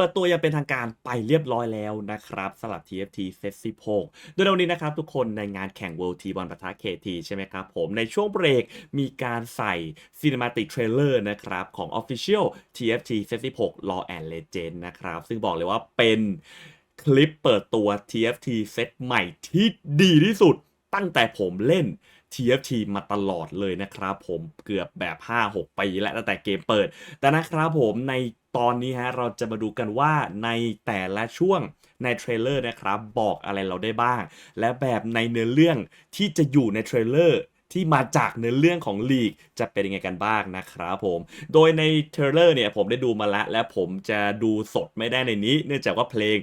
เปิดตัวยังเป็นทางการไปเรียบร้อยแล้วนะครับสำหรับ TFT Set 16 โดยในวันนี้นะครับทุกคนในงานแข่ง World T1 ปะทะ KT ใช่ไหมครับผมในช่วงเบรกมีการใส่ Cinematic Trailer นะครับของ Official TFT Set 16 Law and Legend นะครับซึ่งบอกเลยว่าเป็นคลิปเปิดตัว TFT Set ใหม่ที่ดีที่สุดตั้งแต่ผมเล่น TFT มาตลอดเลยนะครับผมเกือบแบบ 5-6 ปีแล้วตั้งแต่เกมเปิด แต่นะครับผมใน ตอนนี้ฮะเราจะมาดูกันว่าในแต่ละช่วงในเทรลเลอร์นะครับบอกอะไรเราได้บ้าง และแบบในเนื้อเรื่องที่จะอยู่ในเทรลเลอร์ที่มาจากเนื้อเรื่องของลีกจะเป็นยังไงกันบ้างนะครับผม โดยในเทรลเลอร์เนี่ยผมได้ดูมาแล้วและผมจะดูสดไม่ได้ในนี้ เนื่องจากว่าเพลง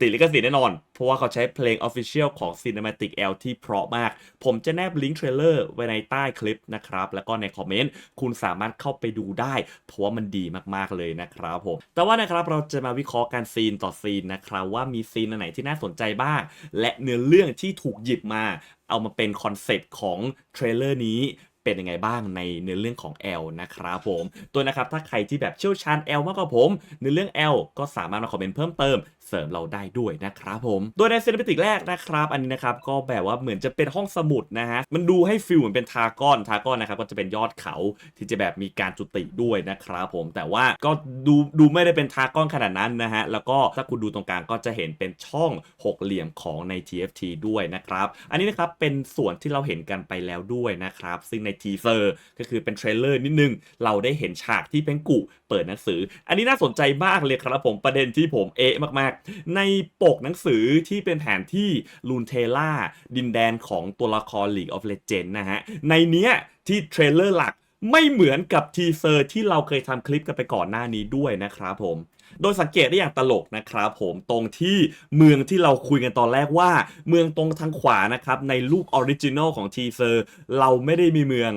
ติดลิขสิทธิ์แน่นอน เพราะว่าเขาใช้เพลง Official ของ Cinematic L ที่เพราะมาก ผมจะแนบลิงก์เทรลเลอร์ไว้ในใต้คลิปนะครับ แล้วก็ในคอมเมนต์ คุณสามารถเข้าไปดูได้ เพราะว่ามันดีมากๆเลยนะครับผม แต่ว่านะครับเราจะมาวิเคราะห์การซีนต่อซีนนะครับ ว่ามีซีนไหนที่น่าสนใจบ้าง และเนื้อเรื่องที่ถูกหยิบมา เอามาเป็นคอนเซปต์ของเทรลเลอร์นี้เป็นยังไงบ้างในเนื้อเรื่องของ L นะครับผม ตัวนะครับถ้าใครที่แบบเชี่ยวชาญ L มากกว่าผมในเรื่อง L ก็สามารถมาคอมเมนต์เพิ่มเติม เสริมเราได้ด้วยนะครับผมโดยในเซีนิเมติกแรกนะครับ อันนี้นะครับก็แบบว่าเหมือนจะเป็นห้องสมุดนะฮะมันดูให้ฟิลเหมือนเป็นทากอนทากอนนะครับก็จะเป็นยอดเขาที่จะแบบมีการจุติด้วยนะครับผมแต่ว่าก็ดูดูไม่ได้เป็นทากอนขนาดนั้นนะฮะแล้วก็ถ้าคุณดูตรงกลางก็จะเห็นเป็นช่องหกเหลี่ยมของใน TFT ด้วยนะครับอันนี้นะครับเป็นส่วนที่เราเห็นกันไปแล้วด้วยนะครับซึ่งในทีเซอร์ก็คือเป็นเทรลเลอร์นิดนึงเราได้เห็นฉากที่เพงกุ เปิดหนังสือ อันนี้น่าสนใจมากเลยครับผมประเด็นที่ผมเอะมากๆ ในปกหนังสือที่เป็นแผนที่ลูนเทล่าดินแดนของตัวละคร League of Legends นะฮะ ในเนี้ยที่เทรลเลอร์หลักไม่เหมือนกับทีเซอร์ที่เราเคยทำคลิปกันไปก่อนหน้านี้ด้วยนะครับผม โดยสังเกตได้อย่างตลกนะครับผมตรงที่เมืองที่เราคุยกันตอนแรกว่า เมืองตรงทางขวานะครับในรูปออริจินอลของทีเซอร์เราไม่ได้มีเมือง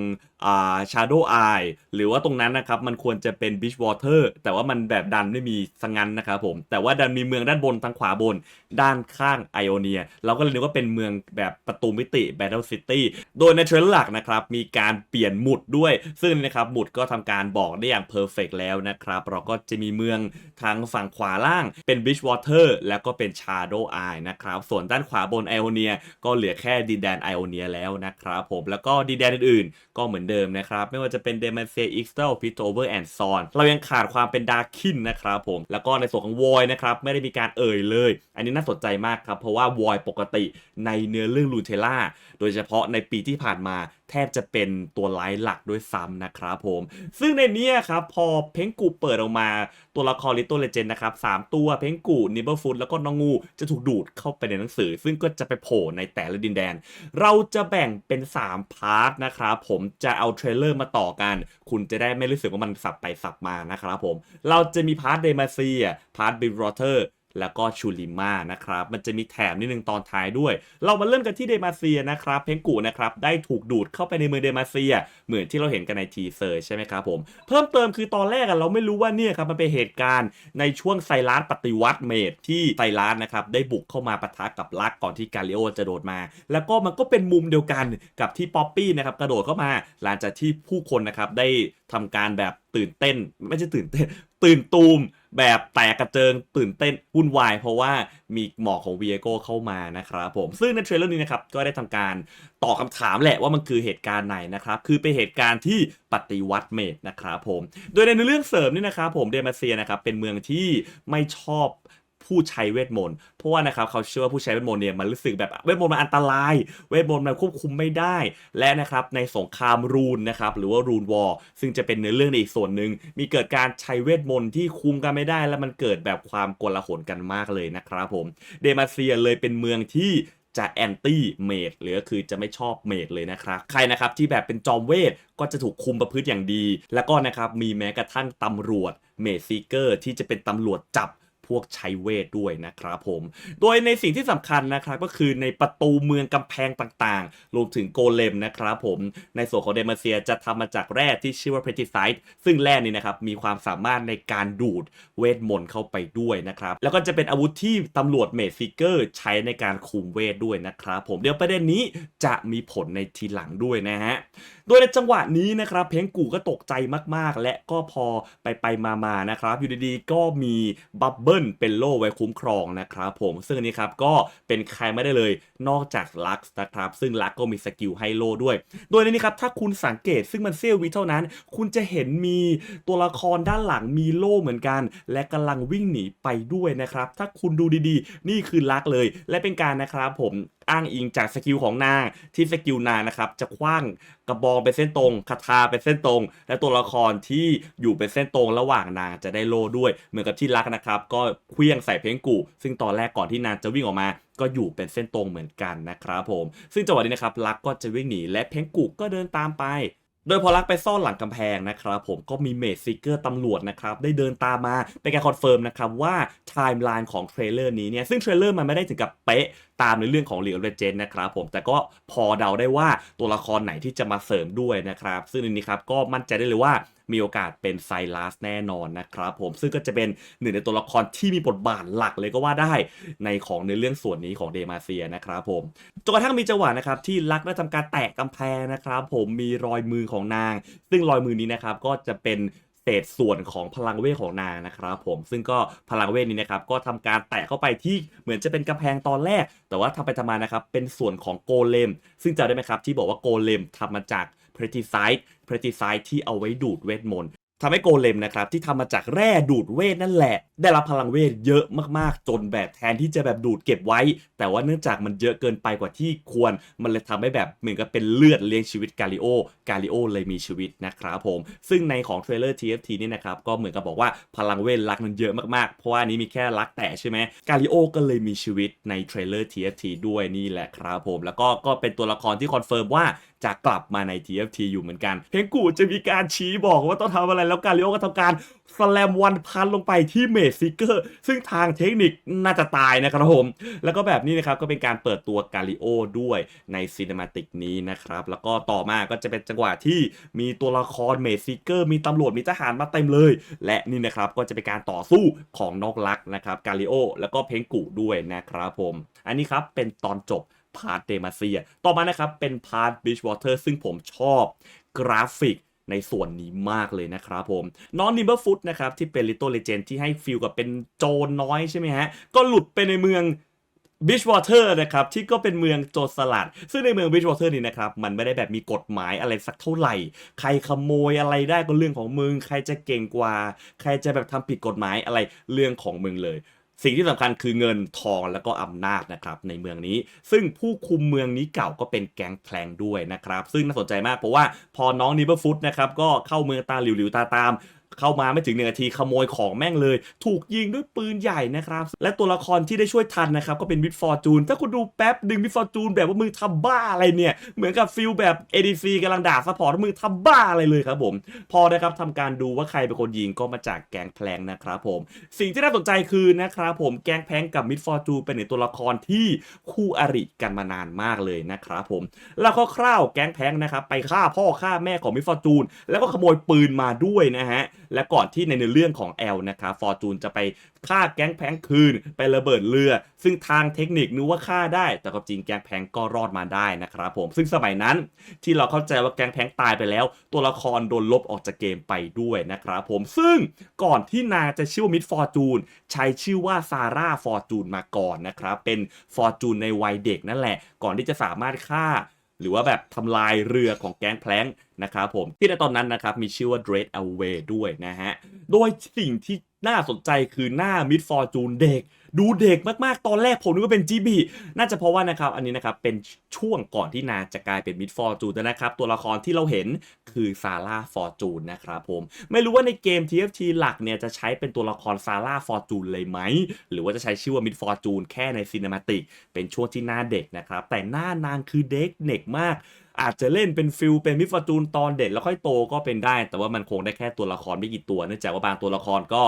อ่า Shadow Eye หรือว่าตรงนั้นนะครับ มันควรจะเป็น Beach Water แต่ว่ามันแบบดันไม่มีสังันนะครับผม แต่ว่าดันมีเมืองด้านบนทางขวาบน ด้านข้างไอโอเนีย เราก็เลยนึกว่าเป็นเมืองแบบประตูมิติ Battle City โดยในเทรลหลักนะครับ มีการเปลี่ยนหมุดด้วย ซึ่งนะครับหมุดก็ทำการบอกได้อย่างเพอร์เฟกแล้วนะครับ เราก็จะมีเมืองทางฝั่งขวาล่างเป็น Beach Water แล้วก็เป็น Shadow Eye นะครับ ส่วนด้านขวาบนไอโอเนียก็เหลือแค่ดินแดนไอโอเนียแล้วนะครับผม แล้วก็ดินแดนอื่นๆ ก็เหมือนเดิมนะครับ ไม่ว่าจะเป็นเดมันเซอิกสเตลพิโตเวอร์แอนด์ซอนเรายังขาดความเป็นดาร์คินนะครับผม แล้วก็ในส่วนของวอยนะครับไม่ได้มีการเอ่ยเลย อันนี้น่าสนใจมากครับ เพราะว่าวอยปกติในเนื้อเรื่องลูเทล่าโดยเฉพาะในปีที่ผ่านมาแทบจะเป็นตัวไลท์หลักด้วยซ้ำนะครับผม ซึ่งในนี้ครับพอเพ้งกูเปิดออกมาตัวละครลิตเติ้ลเลเจนนะครับสามตัวเพ้งกูนิเบอร์ฟุตแล้วก็น้องงูจะถูกดูดเข้าไปในหนังสือ ซึ่งก็จะไปโผล่ในแต่ละดินแดน เราจะแบ่งเป็น 3 พาร์ทนะครับผมจะเอาเอาเทรลเลอร์มาต่อกัน คุณจะได้ไม่รู้สึกว่ามันสับไปสับมานะครับผม เราจะมีพาร์ทเดมาเซียพาร์ทบิวอเตอร์ แล้วก็ชูริมานะครับ มันจะมีแถมนิดนึงตอนท้ายด้วย เรามาเริ่มกันที่เดมาเซียนะครับ เพงกูนะครับ ได้ถูกดูดเข้าไปในเมืองเดมาเซีย เหมือนที่เราเห็นกันในทีเซอร์ใช่ไหมครับผม เพิ่มเติมคือตอนแรกเราไม่รู้ว่าเนี่ยครับ มันเป็นเหตุการณ์ในช่วงไซรัสปฏิวัติเมดที่ไซรัสนะครับ ได้บุกเข้ามาปะทะกับลักก่อนที่กาลิโอจะโดดมา แล้วก็มันก็เป็นมุมเดียวกันกับที่ป๊อปปี้นะครับกระโดดเข้ามา หลังจากที่ผู้คนนะครับได้ทำการแบบตื่นเต้น ไม่ใช่ตื่นเต้น ตื่นตูมแบบแตกกระเจิงตื่นเต้นวุ่นวาย เพราะว่ามีหมอกของวีเอโกเข้ามานะครับผมซึ่งในเทรลเลอร์นี้นะครับก็ได้ทำการตอบคำถามแหละว่ามันคือเหตุการณ์ไหนนะครับคือเป็นเหตุการณ์ที่ปฏิวัติเมดนะครับผม โดยในเรื่องเสริมนี่นะครับผมเดมาเซียนะครับเป็นเมืองที่ไม่ชอบ ผู้ใช้เวทมนต์เพราะว่านะครับเขาเชื่อว่าผู้ใช้เวทมนต์เนี่ยมันรู้สึกแบบเวทมนต์มันอันตราย เวทมนต์มันควบคุมไม่ได้ และนะครับในสงครามรูนนะครับหรือว่ารูนวอร์ซึ่งจะเป็นเนื้อเรื่องในอีกส่วนหนึ่งมีเกิดการใช้เวทมนต์ที่คุมกันไม่ได้ แล้วมันเกิดแบบความกลาหลกันมากเลยนะครับผมเดมาเซียเลยเป็นเมืองที่จะแอนตี้เมดหรือก็คือจะไม่ชอบเมดเลยนะครับ ใครนะครับที่แบบเป็นจอมเวทก็จะถูกคุมประพฤติอย่างดี แล้วก็นะครับมีแม้กระทั่งตำรวจเมดซีเกอร์ที่จะเป็นตำรวจจับ วกใช้เวทด้วยนะครับผม โดยในสิ่งที่สำคัญนะครับก็คือในประตูเมืองกำแพงต่างๆ รวมถึงโกเลมนะครับผม ในส่วนของเดมาเซียจะทำมาจากแร่ที่ชื่อว่าเพทิไซต์ซึ่งแร่นี้นะครับมีความสามารถในการดูดเวทมนต์เข้าไปด้วยนะครับ แล้วก็จะเป็นอาวุธที่ตำรวจเมดฟิเกอร์ใช้ในการคุมเวทด้วยนะครับผมเดี๋ยวประเด็นนี้จะมีผลในทีหลังด้วยนะฮะโดยในจังหวะนี้นะครับเพงกูก็ตกใจมากๆ และก็พอไปไปมาๆนะครับอยู่ดีๆก็มีบับเบิลเป็นโล่ไว้คุ้มครองนะครับผมซึ่งอันนี้ครับก็เป็นใครไม่ได้เลยนอกจากลักซ์นะครับซึ่งลักก็มีสกิลให้โล่ด้วย โดยในนี้ครับถ้าคุณสังเกตซึ่งมันเซียววิเท่านั้น คุณจะเห็นมีตัวละครด้านหลังมีโล่เหมือนกัน และกำลังวิ่งหนีไปด้วยนะครับถ้าคุณดูดีๆ นี่คือลักเลย และเป็นการนะครับผมอ้างอิงจากสกิลของนางที่สกิลนางนะครับจะคว้างกระบองเป็นเส้นตรงคาถาเป็นเส้นตรง และตัวละครที่อยู่เป็นเส้นตรงระหว่างนางจะได้โลด้วย เหมือนกับที่รักนะครับ ก็เคลี้ยงใส่เพลงกูซึ่งตอนแรกก่อนที่นางจะวิ่งออกมาก็อยู่เป็นเส้นตรงเหมือนกันนะครับผม ซึ่งจังหวะนี้นะครับรักก็จะวิ่งหนีและเพลงกูก็เดินตามไป โดยพอลักไปซ่อนหลังกำแพงนะครับผมก็มีเมดซิกเกอร์ตำรวจนะครับได้เดินตามมาเป็นการคอนเฟิร์มนะครับว่าไทม์ไลน์ของเทรลเลอร์นี้เนี่ยซึ่งเทรลเลอร์มันไม่ได้ถึงกับเป๊ะตามในเรื่องของเหลียวเรเจนนะครับผมแต่ก็พอเดาได้ว่าตัวละครไหนที่จะมาเสริมด้วยนะครับซึ่งในนี้ครับก็มั่นใจได้เลยว่ามีโอกาสเป็นไซรัสแน่นอนนะครับผมซึ่งก็จะเป็นหนึ่งในตัวละครที่มีบทบาทหลักเลยก็ว่าได้ในของในเรื่องส่วนนี้ของเดมาเซียนะครับผมจนกระทั่งมีจังหวะนะครับที่ลักได้ทำการแตะกำแพงนะครับผมมีรอยมือของนาง ซึ่งรอยมือนี้นะครับก็จะเป็นเศษส่วนของพลังเวทของนางนะครับผมซึ่งก็พลังเวทนี้นะครับก็ทำการแตะเข้าไปที่เหมือนจะเป็นกำแพงตอนแรก แต่ว่าทำไปทำมานะครับเป็นส่วนของโกเลม ซึ่งจำได้ไหมครับที่บอกว่าโกเลมทำมาจาก เพรติไซต์เพรติไซต์ที่เอาไว้ดูดเวทมนต์ทำให้โกเลมนะครับที่ทำมาจากแร่ดูดเวทนั่นแหละ ได้รับพลังเวทเยอะมากๆ จนแบบแทนที่จะแบบดูดเก็บไว้ แต่ว่าเนื่องจากมันเยอะเกินไปกว่าที่ควร มันเลยทำให้แบบเหมือนกับเป็นเลือดเลี้ยงชีวิตกาลิโอกาลิโอเลยมีชีวิตนะครับผม ซึ่งในของเทรลเลอร์ TFT นี่นะครับก็เหมือนกับบอกว่าพลังเวทลักมันเยอะมากๆ เพราะว่านนี้มีแค่ลักแต่ใช่ไหมกาลิโอก็เลยมีชีวิตในเทรลเลอร์ TFT ด้วยนี่แหละครับผม แล้วก็ก็เป็นตัวละครที่คอนเฟิร์มว่า จะกลับมาใน TFT อยู่เหมือนกัน เพงกูจะมีการชี้บอกว่าต้องทำอะไรแล้วการเลิโอก็ทำการสแลมวันพันลงไปที่เมดซิเกอร์ ซึ่งทางเทคนิคน่าจะตายนะครับผม แล้วก็แบบนี้นะครับก็เป็นการเปิดตัวกาลิโอด้วยในซีนิมาติกนี้นะครับ แล้วก็ต่อมาก็จะเป็นจังหวะที่มีตัวละครเมดซิเกอร์ มีตำรวจมีทหารมาเต็มเลย และนี่นะครับก็จะเป็นการต่อสู้ของนอกลักนะครับกาลิโอแล้วก็เพงกูด้วยนะครับผม อันนี้ครับเป็นตอนจบ พาร์ทเดมาเซีย ต่อมานะครับเป็นพาร์ทบิชวอเตอร์ซึ่งผมชอบกราฟิกในส่วนนี้มากเลยนะครับผมน้องนิมเบอร์ฟุตนะครับที่เป็นลิ t เ l เลเจนที่ให้ฟิลกับเป็นโจรน้อยใช่ไหมฮะ ก็หลุดไปในเมืองบิชวอเตอร์นะครับที่ก็เป็นเมืองโจรสลัด ซึ่งในเมืองบิชวอเตอร์นี่นะครับมันไม่ได้แบบมีกฎหมายอะไรสักเท่าไหร่ ใครขโมยอะไรได้ก็เรื่องของมึง ใครจะเก่งกว่า ใครจะแบบทำผิดกฎหมายอะไรเรื่องของมึงเลย สิ่งที่สำคัญคือเงินทองแล้วก็อำนาจนะครับในเมืองนี้ ซึ่งผู้คุมเมืองนี้เก่าก็เป็นแก๊งแพลงด้วยนะครับ ซึ่งน่าสนใจมากเพราะว่าพอน้องนิเบอร์ฟุตนะครับก็เข้าเมืองตาหลิวๆตาตาม เข้ามาไม่ถึงหนึ่งนาทีขโมยของแม่งเลย ถูกยิงด้วยปืนใหญ่นะครับ และตัวละครที่ได้ช่วยทันนะครับ ก็เป็นมิดฟอร์จูน ถ้าคุณดูแป๊บดึงมิดฟอร์จูนแบบว่ามึงทำบ้าอะไรเนี่ย เหมือนกับฟิลแบบ ADC กำลังด่าซัพพอร์ตว่ามึงทำบ้าอะไรเลยครับผม พอนะครับทำการดูว่าใครเป็นคนยิงก็มาจากแก๊งแพลงนะครับผม สิ่งที่น่าสนใจคือนะครับผมแก๊งแพลงกับมิดฟอร์จูนเป็นตัวละครที่คู่อริกันมานานมากเลยนะครับผม แล้วก็คร่าวๆแก๊งแพงนะครับไปฆ่าพ่อฆ่าแม่ของมิสฟอร์จูนแล้วก็ขโมยปืนมาด้วยนะฮะ และก่อนที่ในเรื่องของแอลนะครับฟอร์จูนจะไปฆ่าแก๊งแพงคืน ไประเบิดเรือ ซึ่งทางเทคนิคนึกว่าฆ่าได้ แต่ความจริงแก๊งแพงก็รอดมาได้นะครับผมซึ่งสมัยนั้นที่เราเข้าใจว่าแก๊งแพงตายไปแล้ว ตัวละครโดนลบออกจากเกมไปด้วยนะครับผมซึ่งก่อนที่นางจะชื่อมิดฟอร์จูนใช้ชื่อว่าซาร่าฟอร์จูนมาก่อนนะครับเป็นฟอร์จูนในวัยเด็กนั่นแหละ ก่อนที่จะสามารถฆ่า หรือว่าแบบทำลายเรือของแก๊งแพลงนะครับผมที่ในตอนนั้นนะครับมีชื่อว่า Dread Away ด้วยนะฮะโดยสิ่งที่ น่าสนใจคือหน้า Mid Fortune เด็ก ดูเด็กมากๆ ตอนแรกผมนึกว่าเป็น GB น่าจะเพราะว่านะครับ อันนี้นะครับ เป็นช่วงก่อนที่นาจะกลายเป็น Mid Fortune นะครับ ตัวละครที่เราเห็นคือซาร่าฟอร์จูนนะครับผม ไม่รู้ว่าในเกม TFT หลักเนี่ยจะใช้เป็นตัวละครซาร่าฟอร์จูนเลยไหม หรือว่าจะใช้ชื่อว่า Mid Fortune แค่ในซีน e มาติก เป็นช่วงที่หน้าเด็กนะครับ แต่หน้านางคือเด็กเด็กมากอาจจะเล่นเป็นฟิลเป็นมิดฟอร์จูนตอนเด็กแล้วค่อยโตก็เป็นได้ แต่ว่ามันคงได้แค่ตัวละครไม่กี่ตัวเนื่องจากว่าบางตัวละครก็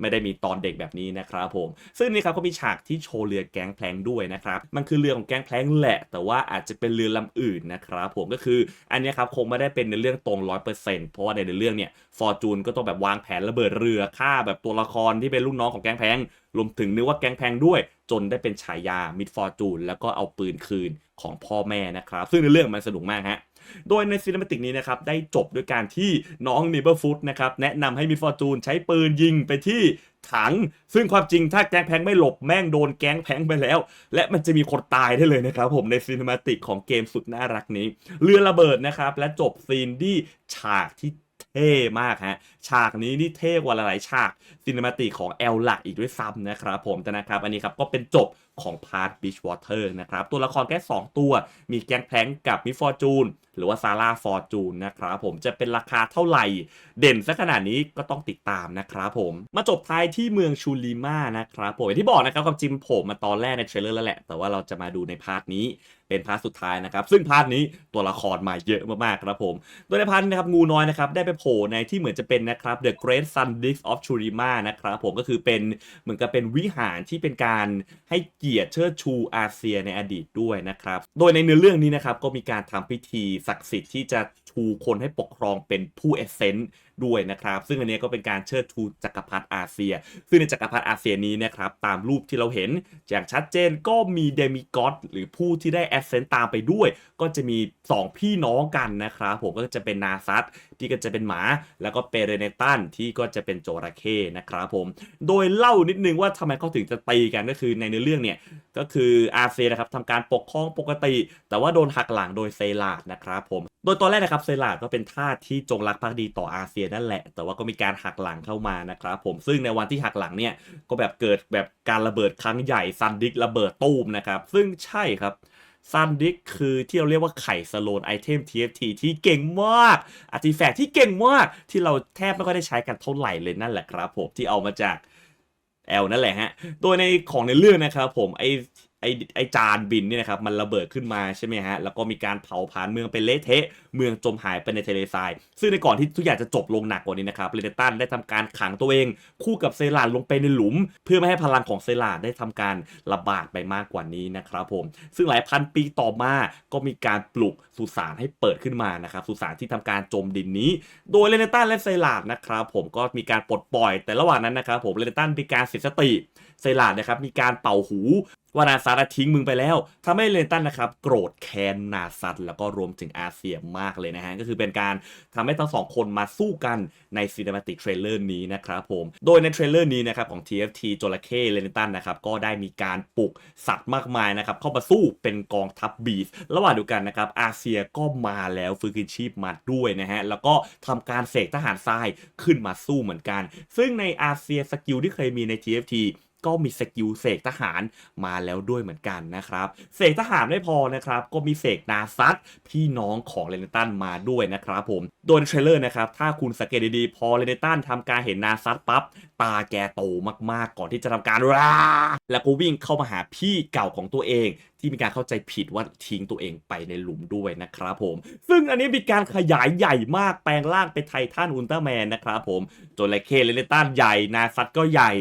ไม่ได้มีตอนเด็กแบบนี้นะครับผม ซึ่งนี่ครับก็มีฉากที่โชว์เรือแก๊งแพลงด้วยนะครับ มันคือเรือของแก๊งแพลงแหละ แต่ว่าอาจจะเป็นเรือลำอื่นนะครับผมก็คืออันนี้ครับคงไม่ได้เป็นในเรื่องตรงร้อยเปอร์เซ็นต์เพราะว่าในเรื่องเนี่ยฟอร์จูนก็ต้องแบบวางแผนระเบิดเรือฆ่าแบบตัวละครที่เป็นลูกน้องของแก๊งแพลงรวมถึงนึกว่าแก๊งแพลงด้วยจนได้เป็นฉายามิดฟอร์จูนแล้วก็เอาปืนคืนของพ่อแม่นะครับ ซึ่งในเรื่องมันสนุกมากฮะ โดยในซีนิมาติกนี้นะครับได้จบด้วยการที่น้องเนเบอร์ฟุตนะครับแนะนำให้มิฟอร์จูนใช้ปืนยิงไปที่ถัง ซึ่งความจริงถ้าแก๊งแพงไม่หลบแม่งโดนแก๊งแพงไปแล้ว และมันจะมีคนตายได้เลยนะครับผมในซีนิมาติกของเกมสุดน่ารักนี้ เรือระเบิดนะครับและจบซีนที่ฉากที่ เท่มากฮะ ฉากนี้นี่เท่กว่าหลายๆฉากซีนิมาติกของแอลหลักอีกด้วยซ้ำนะครับผมแต่นะครับอันนี้ครับก็เป็นจบของพาร์ทบิชวอเตอร์นะครับ ตัวละครแค่ 2 ตัว มีแก๊งแพลงกับมิฟอร์จูนหรือว่าซาร่าฟอร์จูนนะครับผมจะเป็นราคาเท่าไหร่ เด่นซะขนาดนี้ก็ต้องติดตามนะครับผม มาจบท้ายที่เมืองชูริมานะครับผมอย่างที่บอกนะครับความจริงผมมาตอนแรกในเทรลเลอร์แล้วแหละ แต่ว่าเราจะมาดูในพาร์ทนี้ เป็นพาร์ทสุดท้ายนะครับ ซึ่งพาร์ทนี้ตัวละครมาเยอะมากๆครับผมโดยในพาร์ทนี้นะครับงูน้อยนะครับได้ไปโผล่ในที่เหมือนจะเป็นนะครับ The Great Sun Disk of Churima นะครับผมก็คือเป็นเหมือนกับเป็นวิหารที่เป็นการให้เกียรติเชิดชูอาเซียในอดีตด้วยนะครับ โดยในเนื้อเรื่องนี้นะครับก็มีการทำพิธีศักดิ์สิทธิ์ที่จะชูคนให้ปกครองเป็นผู้เอเซนต์ด้วยนะครับ ซึ่งอันนี้ก็เป็นการเชิดชูจักรพรรดิอาเซีย ซึ่งในจักรพรรดิอาเซียนี้นะครับตามรูปที่เราเห็นอย่างชัดเจนก็มีเดมิกอสหรือผู้ที่ได้เอเซนต์ตามไปด้วย ก็จะมี 2 พี่น้องกันนะครับผมก็จะเป็นนาซัต ที่ก็จะเป็นหมา แล้วก็เปเรเนตันที่ก็จะเป็นโจระเข้นะครับผม โดยเล่านิดนึงว่าทำไมเขาถึงจะตีกันก็คือในเนื้อเรื่องเนี่ยก็คืออาเซนะครับทำการปกครองปกติ แต่ว่าโดนหักหลังโดยเซลาดนะครับผม โดยตอนแรกนะครับเซลาดก็เป็นทาสที่จงรักภักดีต่ออาเซียนั่นแหละ แต่ว่าก็มีการหักหลังเข้ามานะครับผมซึ่งในวันที่หักหลังเนี่ยก็แบบเกิดแบบการระเบิดครั้งใหญ่ซันดิกระเบิดตูมนะครับซึ่งใช่ครับ ซันดิกคือที่เราเรียกว่าไข่สโลนไอเทม TFT ที่เก่งมากอาร์ติแฟกที่เก่งมากที่เราแทบไม่ค่อยได้ใช้กันเท่าไหร่เลยนั่นแหละครับผมที่เอามาจากแอลนั่นแหละฮะ โดยในของในเรื่องนะครับผมไอ ไอไอจานบินเนี่ยนะครับมันระเบิดขึ้นมาใช่ไหมฮะแล้วก็มีการเผาผลาญเมืองเป็นเละเทะ เมืองจมหายไปในทะเลทราย ซึ่งในก่อนที่ทุกอย่างจะจบลงหนักกว่านี้นะครับเรเนตันได้ทำการขังตัวเอง คู่กับเซลาดลงไปในหลุม เพื่อไม่ให้พลังของเซลาดได้ทำการระบาดไปมากกว่านี้นะครับผม ซึ่งหลายพันปีต่อมาก็มีการปลุกสุสานให้เปิดขึ้นมานะครับสุสานที่ทำการจมดินนี้ โดยเรเนตันและเซลาดนะครับผมก็มีการปลดปล่อย แต่ระหว่างนั้นนะครับผมเรเนตันมีการเสียสติเซลาดนะครับมีการเป่าหูว่านาซัตทิ้งมึงไปแล้วทำให้เรนตันนะครับโกรธแค้นนาซัตแล้วก็รวมถึงอาเซียมากเลยนะฮะ ก็คือเป็นการทำให้ทั้งสองคนมาสู้กันในซีนิมาติกเทรลเลอร์นี้นะครับผม โดยในเทรลเลอร์นี้นะครับของ TFT จระเข้เรนตันนะครับ ก็ได้มีการปลุกสัตว์มากมายนะครับ เข้ามาสู้เป็นกองทัพบีสระหว่างเดียวกันนะครับ อาเซียก็มาแล้วฟื้นคืนชีพมาด้วยนะฮะ แล้วก็ทำการเสกทหารทรายขึ้นมาสู้เหมือนกัน ซึ่งในอาเซียสกิลที่เคยมีใน TFT ก็มีสกิลเสกทหารมาแล้วด้วยเหมือนกันนะครับ เสกทหารไม่พอนะครับ ก็มีเสกนาซัตพี่น้องของเรเนตันมาด้วยนะครับผม โดยในเทรลเลอร์นะครับ ถ้าคุณสังเกตดีๆ พอเรเนตันทำการเห็นนาซัตปั๊บ ตาแกโตมากๆ ก่อนที่จะทำการราแล้วก็วิ่งเข้ามาหาพี่เก่าของตัวเองที่มีการเข้าใจผิดว่าทิ้งตัวเองไปในหลุมด้วยนะครับผม ซึ่งอันนี้มีการขยายใหญ่มากแปลงร่างเป็นไททันอุลตร้าแมนนะครับผมจรเข้เรเนตันใหญ่นาซัตก็ใหญ่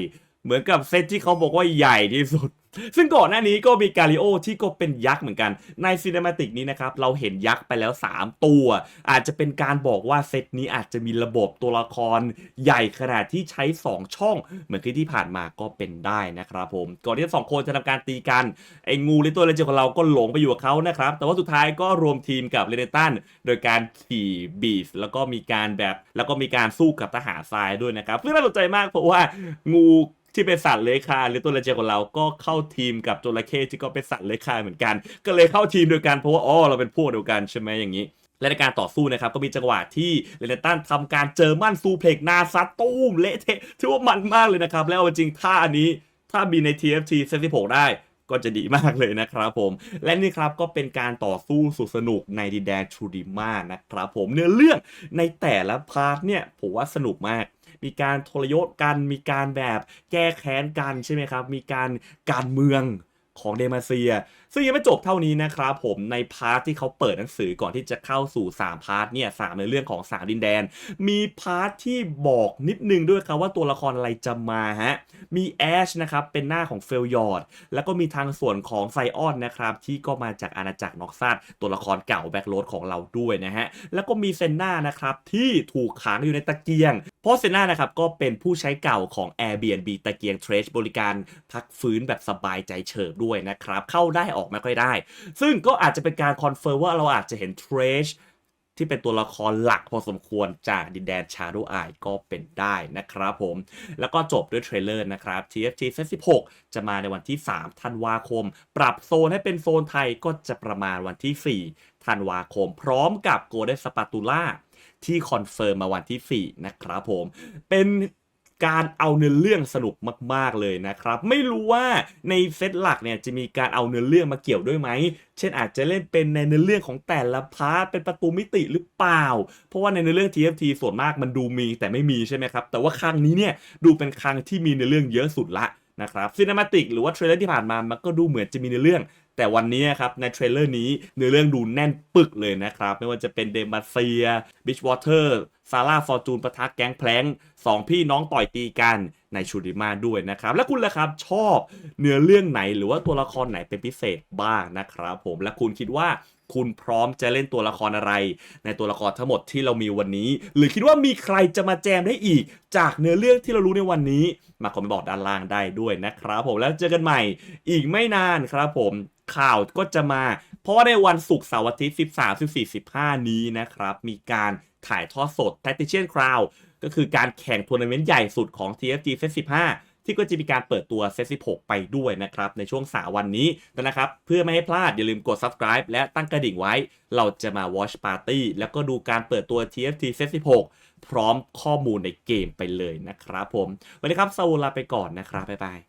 เหมือนกับเซตที่เขาบอกว่าใหญ่ที่สุดซึ่งก่อนหน้านี้ก็มีกาลิโอที่ก็เป็นยักษ์เหมือนกัน ในซีนิมาติกนี้นะครับ เราเห็นยักษ์ไปแล้ว 3 ตัว อาจจะเป็นการบอกว่าเซตนี้อาจจะมีระบบตัวละครใหญ่ขนาดที่ใช้ 2 ช่อง เหมือนที่ที่ผ่านมาก็เป็นได้นะครับผม ก่อนที่สองคนจะทำการตีกัน ไอ้งูหรือตัวเลเจนของเราก็หลงไปอยู่กับเขานะครับ แต่ว่าสุดท้ายก็รวมทีมกับเรเนตันโดยการขี่บีสแล้วก็มีการแบบแล้วก็มีการสู้กับทหารทรายด้วยนะครับซึ่งน่าสนใจมากเพราะว่างูที่เป็นสัตว์เลื้อยคลานหรือตัวเลเจนของเราก็เข้าทีมกับจระเข้ที่ก็เป็นสัตว์เลื้อยคลานเหมือนกัน ก็เลยเข้าทีมเดียวกันเพราะว่าอ๋อเราเป็นพวกเดียวกันใช่ไหมอย่างนี้และในการต่อสู้นะครับก็มีจังหวะที่เรเนตันทำการเจอมั่นซูเพล็กนาซัตตู้มเละเทะถือว่ามันมากเลยนะครับ แล้วเอาจริงท่าอันนี้ถ้ามีใน TFT เซต16ได้ก็จะดีมากเลยนะครับผม และนี่ครับก็เป็นการต่อสู้สุดสนุกในดินแดนชูริมานะครับผมเนื้อเรื่องในแต่ละพาร์ทเนี่ยผมว่าสนุกมาก มีการทรยศกัน มีการแบบแก้แค้นกันใช่ไหมครับ มีการการเมืองของเดมาเซีย ซึ่งยังไม่จบเท่านี้นะครับผมในพาร์ทที่เขาเปิดหนังสือก่อนที่จะเข้าสู่ 3 พาร์ทเนี่ยสามในเรื่องของสามดินแดน มีพาร์ทที่บอกนิดนึงด้วยครับว่าตัวละครอะไรจะมาฮะ มีแอชนะครับเป็นหน้าของเฟลยอร์ดแล้วก็มีทางส่วนของไซออนนะครับที่ก็มาจากอาณาจักรน็อกซัสตัวละครเก่าแบ็กโรดของเราด้วยนะฮะ แล้วก็มีเซนนานะครับที่ถูกขังอยู่ในตะเกียงเพราะเซนนานะครับก็เป็นผู้ใช้เก่าของ Airbnb ตะเกียงเทรชบริการพักฟื้นแบบสบายใจเฉิบด้วยนะครับ เข้าได้ออกไม่ค่อยได้ ซึ่งก็อาจจะเป็นการคอนเฟิร์มว่าเราอาจจะเห็นเทรชที่เป็นตัวละครหลักพอสมควรจากดินแดน Shadow Eye ก็เป็นได้นะครับผม แล้วก็จบด้วยเทรลเลอร์นะครับ TFT Set 16 จะมาในวันที่ 3 ธันวาคม ปรับโซนให้เป็นโซนไทยก็จะประมาณวันที่ 4 ธันวาคม พร้อมกับ Golden Spatula ที่คอนเฟิร์มมาวันที่ 4 นะครับผม เป็นการเอาเนื้อเรื่องสนุกมาก ๆ เลยนะครับ ไม่รู้ว่าในเซตหลักเนี่ยจะมีการเอาเนื้อเรื่องมาเกี่ยวด้วยไหม เช่นอาจจะเล่นเป็นในเนื้อเรื่องของแต่ละพาร์ทเป็นประตูมิติหรือเปล่า เพราะว่าในเนื้อเรื่อง TFT ส่วนมากมันดูมีแต่ไม่มีใช่ไหมครับ แต่ว่าครั้งนี้เนี่ยดูเป็นครั้งที่มีเนื้อเรื่องเยอะสุดละนะครับซีน e มาติกหรือว่าเทรลเลอร์ที่ผ่านมามันก็ดูเหมือนจะมีเนื้อเรื่อง แต่วันนี้ครับในเทรลเลอร์นี้เนื้อเรื่องดูแน่นปึกเลยนะครับ ไม่ว่าจะเป็นเดมาเซียบิชวอเตอร์ซาร่าฟอร์จูนปะทะแก๊งแพลงสองพี่น้องต่อยตีกันในชูริมาด้วยนะครับ และคุณล่ะครับชอบเนื้อเรื่องไหนหรือว่าตัวละครไหนเป็นพิเศษบ้างนะครับผมและคุณคิดว่าคุณพร้อมจะเล่นตัวละครอะไร ในตัวละครทั้งหมดที่เรามีวันนี้ หรือคิดว่ามีใครจะมาแจมได้อีก จากเนื้อเรื่องที่เรารู้ในวันนี้ มาคอมเมนต์บอกด้านล่างได้ด้วยนะครับผมแล้วเจอกันใหม่อีกไม่นานครับผม ข่าวก็จะมา เพราะว่าในวันศุกร์เสาร์อาทิตย์ 13 14 15 นี้นะครับ มีการถ่ายทอดสด Tactician Crown ก็คือการแข่งทัวร์นาเมนต์ใหญ่สุดของ TFG Set 15 ที่ก็จะมีการเปิดตัว Set 16 ไปด้วยนะครับ ในช่วงสาวันนี้นะครับ เพื่อไม่ให้พลาดอย่าลืมกด subscribe และตั้งกระดิ่งไว้ เราจะมา watch party แล้วก็ดูการเปิดตัว TFT Set 16 พร้อมข้อมูลในเกมไปเลยนะครับผม วันนี้ครับซาวูลาไปก่อนนะครับบ๊ายบาย